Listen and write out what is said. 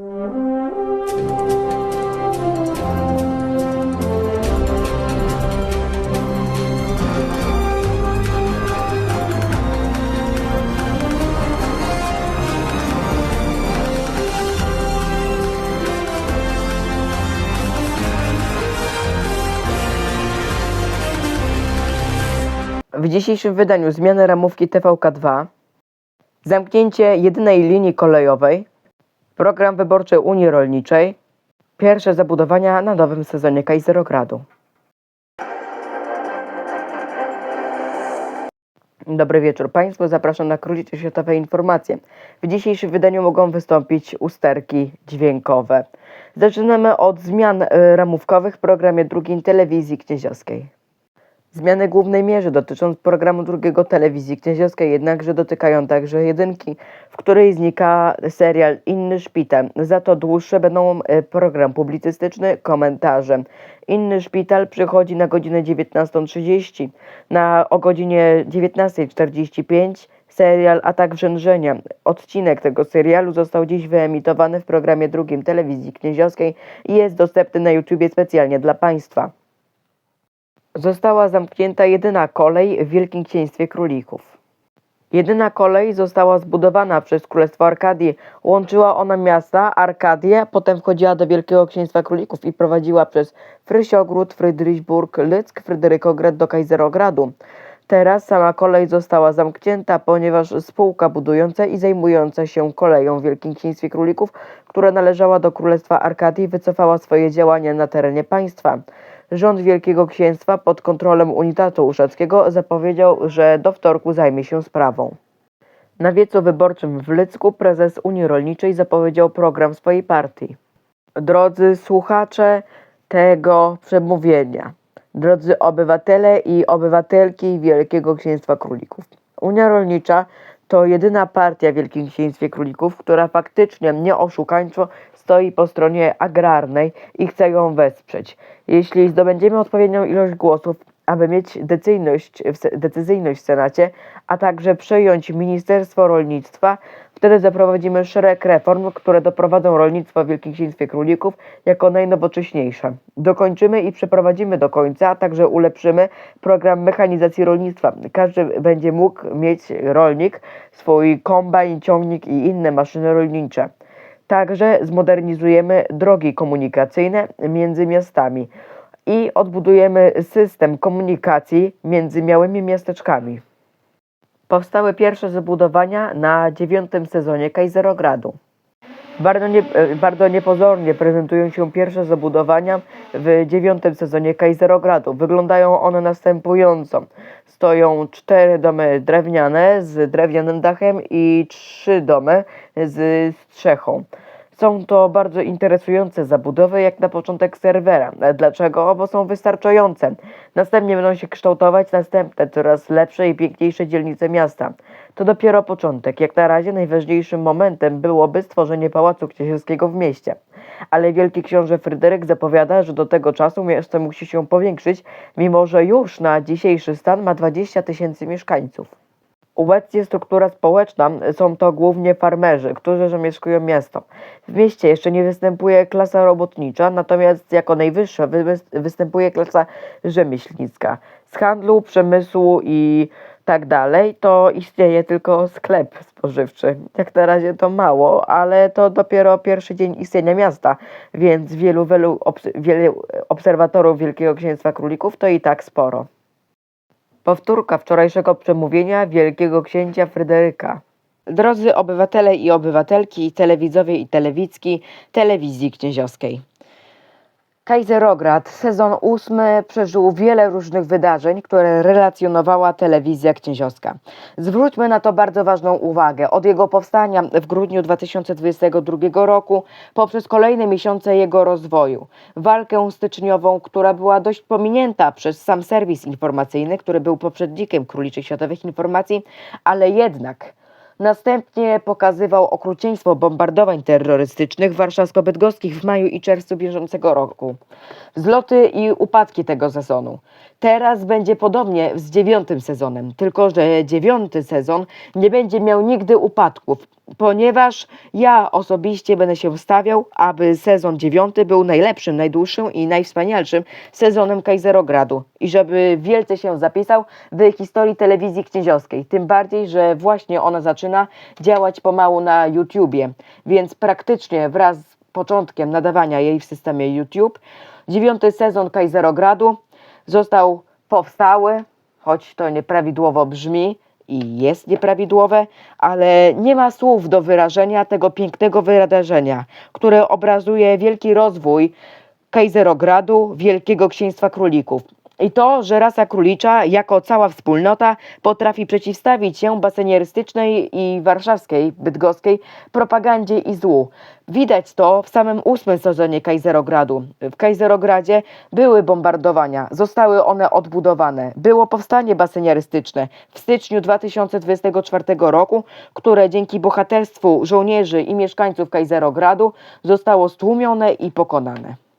W dzisiejszym wydaniu zmiany ramówki TVK2, zamknięcie jedynej linii kolejowej, program wyborczy Unii Rolniczej, pierwsze zabudowania na nowym sezonie Kaiserogradu. Dobry wieczór Państwu, zapraszam na krótkie światowe informacje. W dzisiejszym wydaniu mogą wystąpić usterki dźwiękowe. Zaczynamy od zmian e, ramówkowych w programie drugim telewizji knieziowskiej. Zmiany głównej mierze dotyczą programu drugiego telewizji knieziowskiej, jednakże dotykają także jedynki, w której znika serial Inny Szpital. Za to dłuższe będą e, program publicystyczny, komentarze. Inny Szpital przychodzi na godzinę 19.30. Na, o godzinie 19.45 serial Atak Wrzężenia. Odcinek tego serialu został dziś wyemitowany w programie drugim telewizji knieziowskiej i jest dostępny na YouTubie specjalnie dla Państwa. Została zamknięta jedyna kolej w Wielkim Księstwie Królików. Jedyna kolej została zbudowana przez Królestwo Arkadii. Łączyła ona miasta Arkadię, potem wchodziła do Wielkiego Księstwa Królików i prowadziła przez Frysiogród, Frydrychburg, Lyck, Fryderykograd do Kaiserogradu. Teraz sama kolej została zamknięta, ponieważ spółka budująca i zajmująca się koleją w Wielkim Księstwie Królików, która należała do Królestwa Arkadii, wycofała swoje działania na terenie państwa. Rząd Wielkiego Księstwa pod kontrolą Unitatu Uszackiego zapowiedział, że do wtorku zajmie się sprawą. Na wiecu wyborczym w Lycku prezes Unii Rolniczej zapowiedział program swojej partii. Drodzy słuchacze tego przemówienia, drodzy obywatele i obywatelki Wielkiego Księstwa Królików. Unia Rolnicza to jedyna partia w Wielkim Księstwie Królików, która faktycznie nie oszukańczo stoi po stronie agrarnej i chce ją wesprzeć. Jeśli zdobędziemy odpowiednią ilość głosów, aby mieć decyzyjność w, decyzyjność w Senacie, a także przejąć Ministerstwo Rolnictwa, wtedy zaprowadzimy szereg reform, które doprowadzą rolnictwo w Księstwie Królików jako najnowocześniejsze. Dokończymy i przeprowadzimy do końca, a także ulepszymy program mechanizacji rolnictwa. Każdy będzie mógł mieć rolnik swój kombajn, ciągnik i inne maszyny rolnicze. Także zmodernizujemy drogi komunikacyjne między miastami i odbudujemy system komunikacji między małymi miasteczkami. Powstały pierwsze zabudowania na dziewiątym sezonie Kaiserogradu. Bardzo, nie, e, bardzo niepozornie prezentują się pierwsze zabudowania w dziewiątym sezonie Kaiserogradu. Wyglądają one następująco. Stoją cztery domy drewniane z drewnianym dachem i trzy domy z strzechą. Są to bardzo interesujące zabudowy, jak na początek serwera. Dlaczego? Bo są wystarczające. Następnie będą się kształtować następne, coraz lepsze i piękniejsze dzielnice miasta. To dopiero początek. Jak na razie najważniejszym momentem byłoby stworzenie Pałacu Kniezielskiego w mieście. Ale wielki książę Fryderyk zapowiada, że do tego czasu miasto musi się powiększyć, mimo że już na dzisiejszy stan ma 20 tysięcy mieszkańców. Obecnie struktura społeczna są to głównie farmerzy, którzy zamieszkują miasto. W mieście jeszcze nie występuje klasa robotnicza, natomiast jako najwyższa wy- występuje klasa rzemieślnicka. Z handlu, przemysłu i tak dalej to istnieje tylko sklep spożywczy. Jak na razie to mało, ale to dopiero pierwszy dzień istnienia miasta, więc wielu, wielu, obs- wielu obserwatorów Wielkiego Księstwa Królików to i tak sporo. Powtórka wczorajszego przemówienia wielkiego księcia Fryderyka. Drodzy obywatele i obywatelki, telewidzowie i telewizki telewizji knieziowskiej. Kaiserograd, sezon ósmy, przeżył wiele różnych wydarzeń, które relacjonowała telewizja knieziowska. Zwróćmy na to bardzo ważną uwagę. Od jego powstania w grudniu 2022 roku, poprzez kolejne miesiące jego rozwoju, walkę styczniową, która była dość pominięta przez sam serwis informacyjny, który był poprzednikiem Króliczych Światowych Informacji, ale jednak Następnie pokazywał okrucieństwo bombardowań terrorystycznych warszawsko-bydgoskich w maju i czerwcu bieżącego roku. Wzloty i upadki tego sezonu. Teraz będzie podobnie z dziewiątym sezonem, tylko że dziewiąty sezon nie będzie miał nigdy upadków, ponieważ ja osobiście będę się wstawiał, aby sezon dziewiąty był najlepszym, najdłuższym i najwspanialszym sezonem Kaiserogradu i żeby wielce się zapisał w historii telewizji kniedziowskiej. Tym bardziej, że właśnie ona zaczyna działać pomału na YouTubie, więc praktycznie wraz z początkiem nadawania jej w systemie YouTube, dziewiąty sezon Kaiserogradu został powstały, choć to nieprawidłowo brzmi i jest nieprawidłowe, ale nie ma słów do wyrażenia tego pięknego wydarzenia, które obrazuje wielki rozwój Kaiserogradu, Wielkiego Księstwa Królików. I to, że rasa królicza, jako cała wspólnota, potrafi przeciwstawić się basenierystycznej i warszawskiej, bydgoskiej propagandzie i złu. Widać to w samym ósmym sezonie Kaiserogradu. W Kaiserogradzie były bombardowania, zostały one odbudowane. Było powstanie basenierystyczne w styczniu 2024 roku, które dzięki bohaterstwu żołnierzy i mieszkańców Kaiserogradu zostało stłumione i pokonane.